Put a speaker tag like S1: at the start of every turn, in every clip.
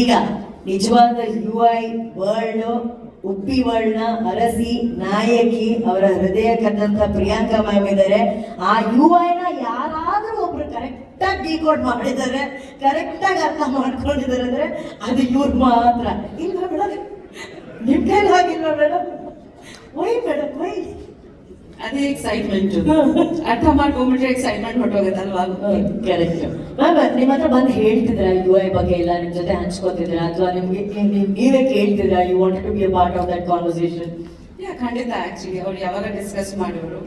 S1: ಈಗ ನಿಜವಾದ U I world Uppi ವರ್ಲ್ಡ್ನ ಅರಸಿ, ನಾಯಕಿ ಅವರ ಹೃದಯ ಕದ್ದಂತ ಪ್ರಿಯಾಂಕಾ ಮ್ಯಾಮ್ ಇದ್ದಾರೆ. ಆ ಯು ಐನ ಯಾರಾದರೂ ಒಬ್ರು ಕರೆಕ್ಟಾಗಿ ಡಿಕೋಡ್ ಮಾಡಿದ್ದಾರೆ ಕರೆಕ್ಟಾಗಿ ಅರ್ಥ ಮಾಡ್ಕೊಂಡಿದ್ದಾರೆ ಅಂದ್ರೆ ಅದು ಇವ್ರು ಮಾತ್ರ. ಇಲ್ವಾ ಮೇಡಮ್ ನಿಮ್ ಕೈಲಿ ಹಾಗಿಲ್ವಾ ಮೇಡಮ್ ವೈ ಮೇಡಮ್ ವೈ
S2: ಅದೇ ಎಕ್ಸೈಟ್ಮೆಂಟ್ ಅರ್ಥ ಮಾಡ್ಕೊಂಡ್ಬಿಟ್ರೆ ಎಕ್ಸೈಟ್ಮೆಂಟ್ ಹೊಟ್ಟೋಗುತ್ತಲ್ವಾ
S1: ಕರೆಕ್ಟ್ ಮ್ಯಾಮ್ ನಿಮ್ಮ ಹತ್ರ ಬಂದು ಹೇಳ್ತಿದ್ರ ಯು ಐ ಬಗ್ಗೆ ಎಲ್ಲ ನಿಮ್ ಜೊತೆ ಹಂಚ್ಕೊತಿದ್ರ? ಅಥವಾ ನಿಮ್ಗೆ ನೀವೇ ಕೇಳ್ತಿದ್ರ you want to be a part of that conversation
S2: yeah ಖಂಡಿತ ಆಕ್ಚುಲಿ ಅವ್ರು ಯಾವಾಗ ಡಿಸ್ಕಸ್ ಮಾಡಿದ್ರು.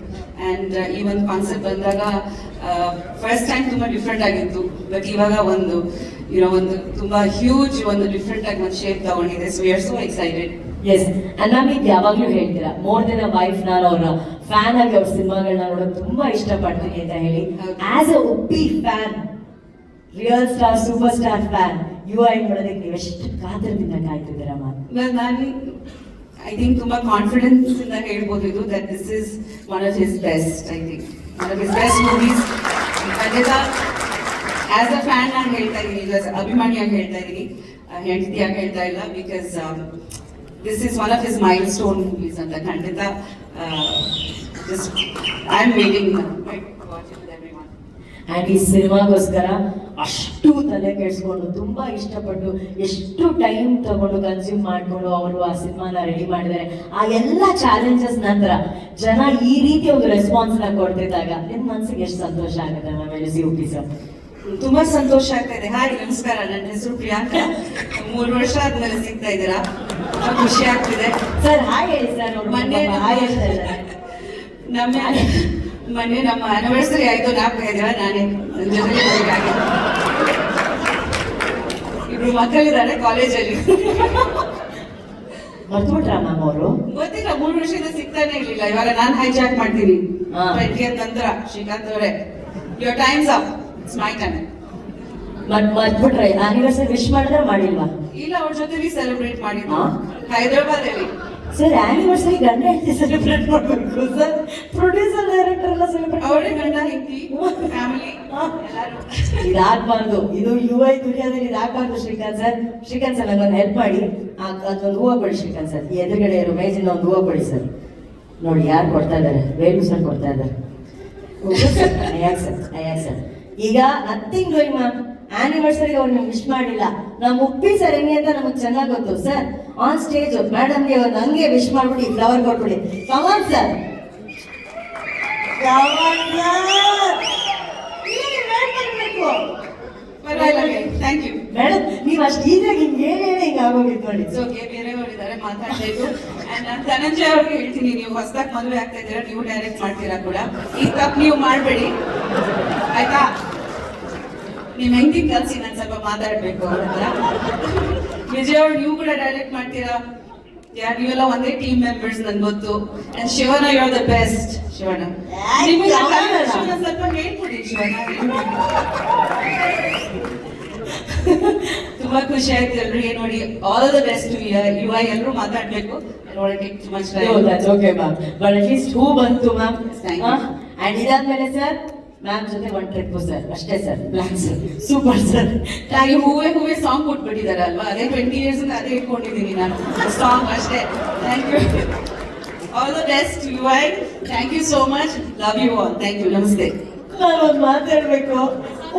S2: ಅಂಡ್ ಈ ಒಂದು ಕಾನ್ಸೆಪ್ಟ್ ಬಂದಾಗ ಫಸ್ಟ್ ಟೈಮ್ ತುಂಬ ಡಿಫ್ರೆಂಟ್ ಆಗಿತ್ತು. ಬಟ್ ಇವಾಗ ಒಂದು ಇರೋ ಒಂದು ತುಂಬ ಹ್ಯೂಜ್ ಒಂದು ಡಿಫ್ರೆಂಟ್ ಆಗಿ ಒಂದು ಶೇಪ್ ತಗೊಂಡಿದೆ. So are so excited
S1: yes and ma'am ಇದು ಯಾವಾಗ್ಲೂ ಹೇಳ್ತೀರಾ ಮೋರ್ ದೆನ್ ಅ ವೈಫ್ ನಾನು ಅವರ ಫ್ಯಾನ್ ಆಗಿ ಅವ್ರ ಸಿನಿಮಾಗಳನ್ನ ನೋಡೋದು ತುಂಬಾ ಇಷ್ಟಪಡ್ತೀನಿ ಅಂತ ಹೇಳಿ. As a Uppi fan real star super star fan U I ನೋಡೋದಕ್ಕೆ ನೀವು ಎಷ್ಟು ಕಾತರದಿಂದ ಕಾಯ್ತಿದ್ದೀರಾ ಮಾತು
S2: ನಾನು ಐ ಥಿಂಕ್ ತುಂಬಾ ಕಾನ್ಫಿಡೆನ್ಸ್ ಇಂದ ಹೇಳ್ಬೋದು ಇದು that this is one of his best I think one of his best movies ಖಂಡಿತ ಆಸ್ ಅ ಫ್ಯಾನ್ ನಾನು ಹೇಳ್ತಾ ಇದ್ದೀನಿ ಈಗ ಅಭಿಮಾನಿಯಾಗಿ ಹೇಳ್ತಾ ಇದ್ದೀನಿ ಹೆಂಡತಿಯಾಗಿ ಹೇಳ್ತಾ ಇಲ್ಲ because this is one of his milestone movies ಅಂತ ಖಂಡಿತ just I am waiting
S1: and ಈ ಸಿನಿಮಾಗೋಸ್ಕರ ಅಷ್ಟು ತಲೆ ಕೆಡಿಸ್ಕೊಂಡು ತುಂಬಾ ಇಷ್ಟಪಟ್ಟು ಎಷ್ಟು ಟೈಮ್ ತಗೊಂಡು ಕನ್ಸ್ಯೂಮ್ ಮಾಡಿಕೊಂಡು ಅವರು ಆ ಸಿನಿಮಾನ ರೆಡಿ ಮಾಡಿದ್ದಾರೆ. ಆ ಎಲ್ಲ ಚಾಲೆಂಜಸ್ ನಂತರ ಜನ ಈ ರೀತಿ ಒಂದು ರೆಸ್ಪಾನ್ಸ್ನ ಕೊಡ್ತಿದ್ದಾಗ ನಿಮ್ಮ ಮನ್ಸಿಗೆ ಎಷ್ಟು ಸಂತೋಷ ಆಗುತ್ತೆ ನಮ್ಮ ಎಲ್ ಉಪ್ಪಿ ಸರ್?
S2: ತುಂಬಾ ಸಂತೋಷ ಆಗ್ತಾ ಇದೆ. ಹಾಯ್ ನಮಸ್ಕಾರ. ನನ್ನ ಹೆಸರು ಪ್ರಿಯಾಂಕಾ. ಮೂರು ವರ್ಷ ಆದ್ಮೇಲೆ ಸಿಗ್ತಾ ಇದ್ದೀರಾ? ತುಂಬಾ ಖುಷಿ ಆಗ್ತಿದೆ.
S1: ಸರ್ ಹಾಯ್ ಹೇಳಿ ಸರ್
S2: ಮೊನ್ನೆ ನಮ್ಮ ಮೊನ್ನೆ ನಮ್ಮ ಆನಿವರ್ಸರಿ ಆಯ್ತು ಜ್ಞಾಪಕ ಇದೆಯಾ ನಾನೇ ಜೊತೆಗೆ ಇಬ್ರು ಮಕ್ಕಳಿದ್ದಾರೆ ಕಾಲೇಜಲ್ಲಿ
S1: ಮರ್ತ್ಬಿಟ್ರಾ ಮ್ಯಾಮ್ ಅವರು?
S2: ಗೊತ್ತಿಲ್ಲ ಮೂರು ವರ್ಷದಿಂದ ಸಿಗ್ತಾನೆ ಇರ್ಲಿಲ್ಲ. ಇವಾಗ ನಾನು ಹೈಜಾಕ್ ಮಾಡ್ತೀನಿ. ನಂತರ ಶ್ರೀಕಾಂತ್ ಅವರೇ. Your time's up it's my time
S1: ಮತ್ ಮರ್ತ್ಬಿಟ್ರೆ ಆನಿವರ್ಸರಿ ವಿಶ್ ಮಾಡಿದ್ರೆ ಮಾಡಿಲ್ವಾ?
S2: ಇಲ್ಲ ಅವ್ರ ಜೊತೆಲಿ ಸೆಲೆಬ್ರೇಟ್ ಮಾಡಿದ್ದು.
S1: ಹೈದರಾಬಾದ್
S2: ಹೈದರಾಬಾದಲ್ಲಿ
S1: ಸರ್ ಆನಿವರ್ಸರಿ ಗಂಡ ಹೆಂಡತಿ ಸೆಲೆಬ್ರೇಟ್ ಮಾಡ್ಬೇಕು ಸರ್
S2: ಅವರೇ ಗಂಡ ಹೆಂಡತಿ ಫ್ಯಾಮಿಲಿ ಎಲ್ಲರೂ.
S1: ಇದಾಗಬಾರ್ದು ಇದು ಯು ಐ ದುನಿಯಾದಲ್ಲಿ ಇದಾಗಬಾರ್ದು ಶ್ರೀಕಾಂತ್ ಸರ್. ಶ್ರೀಕಾಂತ್ ಸರ್ ನಂಗೊಂದು ಹೆಲ್ಪ್ ಮಾಡಿ. ಅದೊಂದು ಹೂವು ಕೊಡಿ ಶ್ರೀಕಾಂತ್ ಸರ್. ಎದುರುಗಡೆ ಇರೋ ಮೇಜಿನ ಒಂದು ಹೂವು ಕೊಡಿ ಸರ್. ನೋಡಿ, ಯಾರು ಕೊಡ್ತಾ ಇದ್ದಾರೆ? ವೇಣು ಸರ್ ಕೊಡ್ತಾ ಇದ್ದಾರೆ. ಸರ್ ಅಯ್ಯಾಕ್ ಸರ್ ಈಗ ನಥಿಂಗ್ ಡೂಯಿಂಗ್ ಮ್ಯಾಮ್ ಆನಿವರ್ಸರಿಗೆ ಅವ್ರು ನಿಮ್ಗೆ ವಿಶ್ ಮಾಡಿಲ್ಲ. ನಮ್ಮ ಉಪ್ಪಿ ಸರ್ ಹೆಂಗೆ ಅಂತ ನಮಗೆ ಚೆನ್ನಾಗಿ ಗೊತ್ತು, ಸರ್. ಆನ್ ಸ್ಟೇಜ್ ಮೇಡಮ್ಗೆ ಅವ್ರು ಹಂಗೆ ವಿಶ್ ಮಾಡ್ಬಿಡಿ ಫ್ಲವರ್ ಕೊಟ್ಬಿಡಿ. ಕಮಾನ್ ಸರ್ ಮೇಡಮ್ ನೀವು ಅಷ್ಟು ಈಸಿಯಾಗಿ ಹಿಂಗೆ ಹೇಳಿ ಹಿಂಗೆ ಆಗೋಗಿತ್ತು ನೋಡಿ
S2: ಇಟ್ಸ್ ಓಕೆ ಬೇರೆಯವರಿದ್ದಾರೆ ಮಾತಾಡ್ಬೇಕು ಅಂಡ್ ನಾನು ಧನಂಜಯ ಅವ್ರಿಗೆ ಹೇಳ್ತೀನಿ, ನೀವು ಹೊಸದಾಗಿ ಮದುವೆ ಆಗ್ತಾ ಇದ್ದೀರಾ, ನೀವು ಡೈರೆಕ್ಟ್ ಮಾಡ್ತೀರಾ ಕೂಡ. ಈ ತಪ್ಪು ನೀವು ಮಾಡಬೇಡಿ. ಆಯ್ತಾ? ನೀವು ಹೆಂಗೆ ಕಲ್ಸಿ ನಾನು ಸ್ವಲ್ಪ ಮಾತಾಡ್ಬೇಕು ಅವ್ರ ಹತ್ರ? ವಿಜಯ್ ಅವ್ರು ನೀವು ಕೂಡ ಡೈರೆಕ್ಟ್ ಮಾಡ್ತೀರಾ? ಯಾ ನೀವೆಲ್ಲ ಒಂದೇ ಟೀಮ್ ಮೆಂಬರ್ಸ್ ನನ್ ಗೊತ್ತು. ಅಂಡ್ ಶಿವನ ಯು ಆರ್ ದ ಬೆಸ್ಟ್ ಶಿವನ? ಶಿವನ ಸ್ವಲ್ಪ ಹೇಳ್ಕೊಡಿ ಶಿವನ ತುಂಬಾ ಖುಷಿ ಆಯ್ತು ಎಲ್ರಿಗೆ ನೋಡಿ all the best U I ಎಲ್ಲರೂ ಮಾತಾಡ್ಬೇಕು. ತುಂಬಾ
S1: ಓಕೆ ಮ್ಯಾಮ್ ಬಟ್ ಹೂ ಬಂತು ಮ್ಯಾಮ್. ಅಂಡ್ ಇದಾದ್ಮೇಲೆ ಸರ್ ಮ್ಯಾಮ್ ಜೊತೆ ಒನ್ ಟ್ರಿಪ್ ಸರ್ ಅಷ್ಟೇ ಸರ್ ಸರ್ ಸೂಪರ್ ಸರ್
S2: ಹಾಗೆ ಹೂವೆ ಹೂವೆ ಸಾಂಗ್ ಕೊಟ್ಬಿಟ್ಟಿದ್ದಾರೆ ಅಲ್ವಾ ಅದೇ ಟ್ವೆಂಟಿ ಇಯರ್ಸ್ ಅದೇ ಇಟ್ಕೊಂಡಿದ್ದೀನಿ ನಾನು ಸಾಂಗ್ ಅಷ್ಟೇ. Thank you all the best U I thank you so much love you all thank you ನಮಸ್ತೆ
S1: ನಾನು ಒಂದು ಮಾತಾಡ್ಬೇಕು.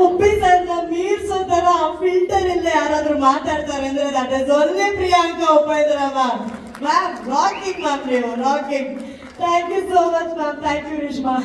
S1: ಉಪ್ಪಿ ಸರ್ ನಾ ಮೀರ್ಸೋ ತರ ಫಿಲ್ಟರ್ ಇಲ್ಲ ಯಾರಾದ್ರೂ ಮಾತಾಡ್ತಾರೆ ಅಂದ್ರೆ ದಟ್ ಇಸ್ ಒಳ್ಳೆ Priyanka Upendra ma'am ma'am rocking ma'am ನೀವು rocking thank you so much ma'am thank you Rishma